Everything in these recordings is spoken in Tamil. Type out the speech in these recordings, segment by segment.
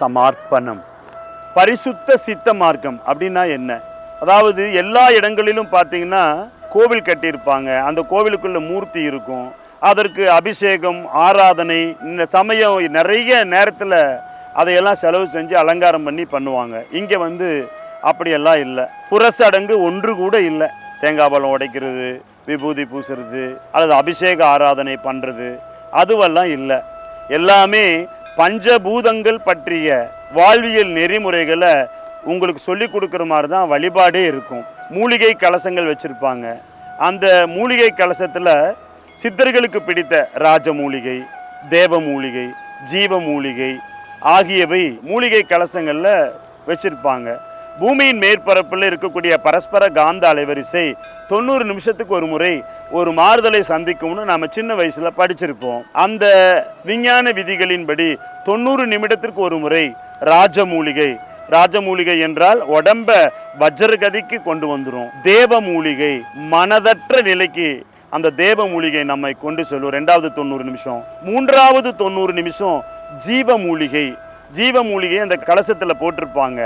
சமார்ப்பணம். பரிசுத்த சித்த மார்க்கம் அப்படின்னா என்ன? அதாவது எல்லா இடங்களிலும் பார்த்தீங்கன்னா கோவில் கட்டியிருப்பாங்க. அந்த கோவிலுக்குள்ள மூர்த்தி இருக்கும். அதற்கு அபிஷேகம் ஆராதனை இந்த சமயம் நிறைய நேரத்தில் அதையெல்லாம் செலவு செஞ்சு அலங்காரம் பண்ணி பண்ணுவாங்க. இங்கே வந்து அப்படியெல்லாம் இல்லை. புரசடங்கு ஒன்று கூட இல்லை. தேங்காய் பழம் உடைக்கிறது விபூதி பூசுறது அல்லது அபிஷேக ஆராதனை பண்ணுறது அதுவெல்லாம் இல்லை. எல்லாமே பஞ்சபூதங்கள் பற்றிய வாழ்வியல் நெறிமுறைகளை உங்களுக்கு சொல்லி கொடுக்குற மாதிரி தான் வழிபாடே இருக்கும். மூலிகை கலசங்கள் வச்சுருப்பாங்க. அந்த மூலிகை கலசத்தில் சித்தர்களுக்கு பிடித்த ராஜ மூலிகை தேவ மூலிகை ஜீவ மூலிகை ஆகியவை மூலிகை கலசங்களில் வச்சுருப்பாங்க. பூமியின் மேற்பரப்பில் இருக்கக்கூடிய பரஸ்பர காந்த அலைவரிசை தொண்ணூறு நிமிஷத்துக்கு ஒரு முறை ஒரு மாறுதலை சந்திக்கும்னு நாம் சின்ன வயசில் படிச்சிருப்போம். அந்த விஞ்ஞான விதிகளின்படி தொண்ணூறு நிமிடத்திற்கு ஒரு முறை ராஜமூலிகை ராஜமூலிகை என்றால் உடம்ப வஜ்ரகதிக்கு கொண்டு வந்துடும் தேவ மூலிகை மனதற்ற நிலைக்கு அந்த தேவ மூலிகை நம்மை கொண்டு செல்லும். ரெண்டாவது தொண்ணூறு நிமிஷம். மூன்றாவது தொண்ணூறு நிமிஷம் ஜீவ மூலிகை ஜீவ மூலிகை அந்த கலசத்தில் போட்டிருப்பாங்க.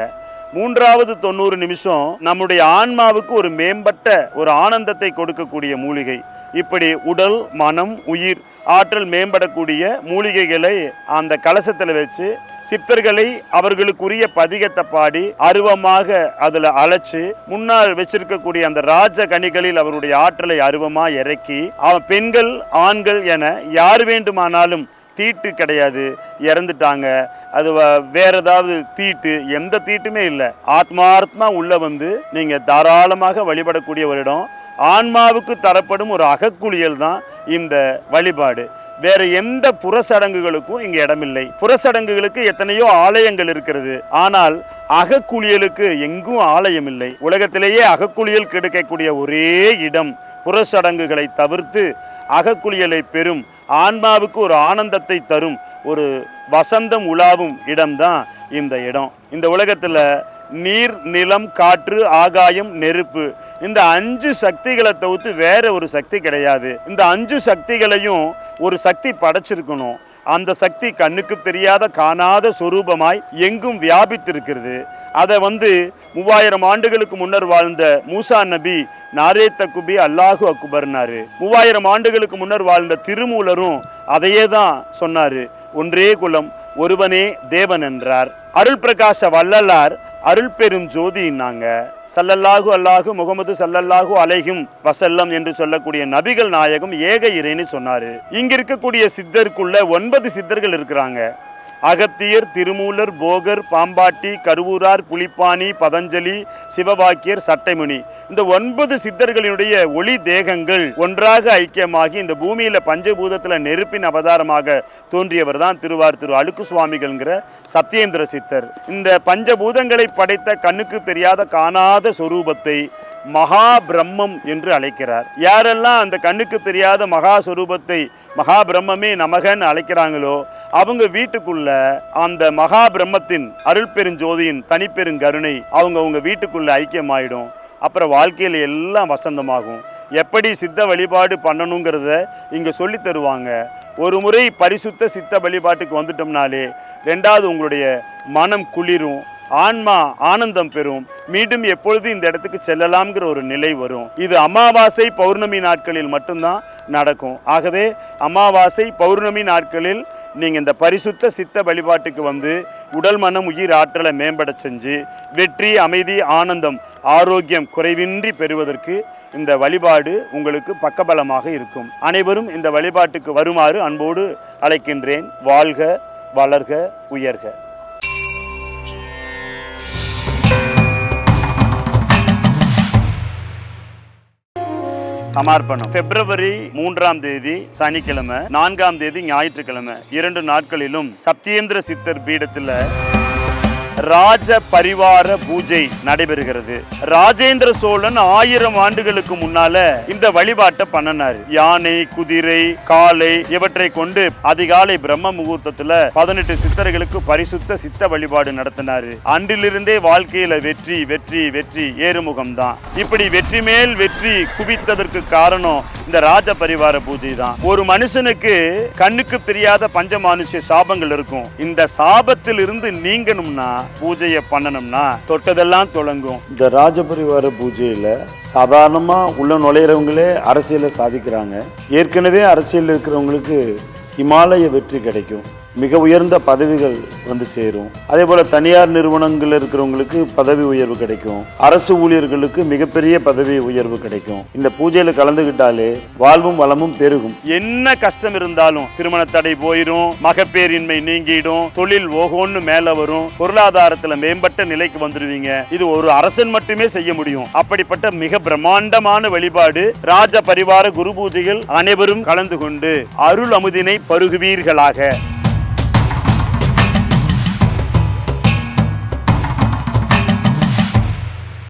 மூன்றாவது தொண்ணூறு நிமிஷம் நம்முடைய ஆன்மாவுக்கு ஒரு மேம்பட்ட ஒரு ஆனந்தத்தை கொடுக்கக்கூடிய மூலிகை. இப்படி உடல் மனம் உயிர் ஆற்றல் மேம்படக்கூடிய மூலிகைகளை அந்த கலசத்தில் வச்சு சித்தர்களை அவர்களுக்குரிய பதிகத்தை பாடி அருவமாக அதில் அழைச்சி முன்னால் வச்சிருக்கக்கூடிய அந்த ராஜ கனிகளில் அவருடைய ஆற்றலை அருவமாக இறக்கி அவன் பெண்கள் ஆண்கள் என யார் வேண்டுமானாலும் தீட்டு கிடையாது இறந்துட்டாங்க. அது வ- வேற ஏதாவது தீட்டு எந்த தீட்டுமே இல்லை. ஆத்மார்த்தமா உள்ள வந்து நீங்க தாராளமாக வழிபடக்கூடிய ஒரு இடம். ஆன்மாவுக்கு தரப்படும் ஒரு அகக்குளியல் தான் இந்த வழிபாடு. வேற எந்த புறசடங்குகளுக்கும் இங்க இடமில்லை. புறசடங்குகளுக்கு எத்தனையோ ஆலயங்கள் இருக்கிறது. ஆனால் அகக்குளியலுக்கு எங்கும் ஆலயம் இல்லை. உலகத்திலேயே அகக்குளியல் கிடைக்கக்கூடிய ஒரே இடம் புறசடங்குகளை தவிர்த்து அகக்குளியலை பெறும் ஆன்மாவுக்கு ஒரு ஆனந்தத்தை தரும் ஒரு வசந்தம் உலாவும் இடம்தான் இந்த இடம். இந்த உலகத்தில் நீர் நிலம் காற்று ஆகாயம் நெருப்பு இந்த அஞ்சு சக்திகளை தவிர்த்து வேற ஒரு சக்தி கிடையாது. இந்த அஞ்சு சக்திகளையும் ஒரு சக்தி படைச்சிருக்கணும். அந்த சக்தி கண்ணுக்கு தெரியாத காணாத சொரூபமாய் எங்கும் வியாபித்திருக்கிறது. அதை வந்து மூவாயிரம் ஆண்டுகளுக்கு முன்னர் வாழ்ந்த மூசா நபி நாரே தக்குபி அல்லாஹு அக்பர்னாரு. மூவாயிரம் ஆண்டுகளுக்கு முன்னர் வாழ்ந்த திருமூலரும் அதையே தான் சொன்னாரு. ஒன்றே குலம் ஒருவனே தேவன் என்றார். அருள் பிரகாச வள்ளலார் அருள் பெரும் ஜோதின்னாங்க சல்லல்லாஹு அல்லாஹு முகமது சல்லல்லாஹு அலைஹும் வசல்லம் என்று சொல்லக்கூடிய நபிகள் நாயகம் ஏக இறைன்னு சொன்னாரு. இங்க இருக்கக்கூடிய சித்தருக்குள்ள ஒன்பது சித்தர்கள் இருக்கிறாங்க. அகத்தியர் திருமூலர் போகர் பாம்பாட்டி கருவூரார் புலிப்பாணி பதஞ்சலி சிவவாக்கியர் சட்டைமுனி. இந்த ஒன்பது சித்தர்களினுடைய ஒளி தேகங்கள் ஒன்றாக ஐக்கியமாகி இந்த பூமியில பஞ்சபூதத்துல நெருப்பின் அவதாரமாக தோன்றியவர் தான் திருவார் திரு அழுக்கு சுவாமிகள்ங்கிற சத்யேந்திர சித்தர். இந்த பஞ்சபூதங்களை படைத்த கண்ணுக்கு தெரியாத காணாத சொரூபத்தை மகா பிரம்மம் என்று அழைக்கிறார். யாரெல்லாம் அந்த கண்ணுக்கு தெரியாத மகா சொரூபத்தை மகா பிரம்மமே நமகன்னு அழைக்கிறாங்களோ அவங்க வீட்டுக்குள்ள அந்த மகா பிரம்மத்தின் அருள் பெருஞ்சோதியின் தனிப்பெருங்கருணை அவங்க அவங்க வீட்டுக்குள்ள ஐக்கியமாயிடும். அப்புறம் வாழ்க்கையில் எல்லாம் வசந்தமாகும். எப்படி சித்த வழிபாடு பண்ணணுங்கிறத இங்கே சொல்லி தருவாங்க. ஒரு முறை பரிசுத்த சித்த வழிபாட்டுக்கு வந்துட்டோம்னாலே ரெண்டாவது உங்களுடைய மனம் குளிரும். ஆன்மா ஆனந்தம் பெறும். மீண்டும் எப்பொழுது இந்த இடத்துக்கு செல்லலாம்ங்கிற ஒரு நிலை வரும். இது அமாவாசை பௌர்ணமி நாட்களில் மட்டும்தான் நடக்கும். ஆகவே அமாவாசை பௌர்ணமி நாட்களில் நீங்கள் இந்த பரிசுத்த சித்த வழிபாட்டுக்கு வந்து உடல் மனம் உயிர் ஆற்றலை மேம்பட செஞ்சு வெற்றி அமைதி ஆனந்தம் ஆரோக்கியம் குறைவின்றி பெறுவதற்கு இந்த வழிபாடு உங்களுக்கு பக்கபலமாக இருக்கும். அனைவரும் இந்த வழிபாட்டுக்கு வருமாறு அன்போடு அழைக்கின்றேன். வாழ்க வளர்க உயர்க. சமர்ப்பணம். பிப்ரவரி மூன்றாம் தேதி சனிக்கிழமை நான்காம் தேதி ஞாயிற்றுக்கிழமை. இரண்டு நாட்களிலும் சத்யேந்திர சித்தர் பீடத்தில் ராஜ பரிவார பூஜை நடைபெறுகிறது. ராஜேந்திர சோழன் ஆயிரம் ஆண்டுகளுக்கு முன்னால இந்த வழிபாட்டை பண்ணனாரு. யானை குதிரை காலை இவற்றை கொண்டு அதிகாலை பிரம்ம முகூர்த்தத்துல பதினெட்டு சித்தர்களுக்கு பரிசுத்த சித்த வழிபாடு நடத்தினாரு. அன்றிலிருந்தே வாழ்க்கையில வெற்றி வெற்றி வெற்றி ஏறுமுகம் தான் இப்படி வெற்றி மேல் வெற்றி குவித்ததற்கு காரணம் இந்த ராஜ பரிவார பூஜை தான் ஒரு மனுஷனுக்கு கண்ணுக்கு தெரியாத பஞ்சமானுஷ்ய சாபங்கள் இருக்கும். இந்த சாபத்தில் இருந்து நீங்கணும்னா பூஜையை பண்ணணும்னா தொட்டதெல்லாம் தொடங்கும் இந்த ராஜபரிவார பூஜையில் சாதாரணமாக உள்ள நுழையிறவங்களே அரசியலை சாதிக்கிறாங்க. ஏற்கனவே அரசியல் இருக்கிறவங்களுக்கு இமாலய வெற்றி கிடைக்கும். மிக உயர்ந்த பதவிகள் வந்து சேரும். அதே போல் தனியார் நிறுவனங்கள் இருக்கிறவங்களுக்கு பதவி உயர்வு கிடைக்கும். அரசு ஊழியர்களுக்கு மிகப்பெரிய பதவி உயர்வு கிடைக்கும். இந்த பூஜையில் கலந்துக்கிட்டாலே வாழ்வும் வளமும் பெருகும். என்ன கஷ்டம் இருந்தாலும் திருமண தடை போயிடும் மகப்பேரின்மை நீங்கிடும் தொழில் ஓகோன்னு மேல வரும் பொருளாதாரத்துல மேம்பட்ட நிலைக்கு வந்துருவீங்க. இது ஒரு அரசன் மட்டுமே செய்ய முடியும். அப்படிப்பட்ட மிக பிரம்மாண்டமான வழிபாடு ராஜ பரிவார குரு பூஜைகள் அனைவரும் கலந்து கொண்டு அருள் அமுதினை பருகுவீர்களாக.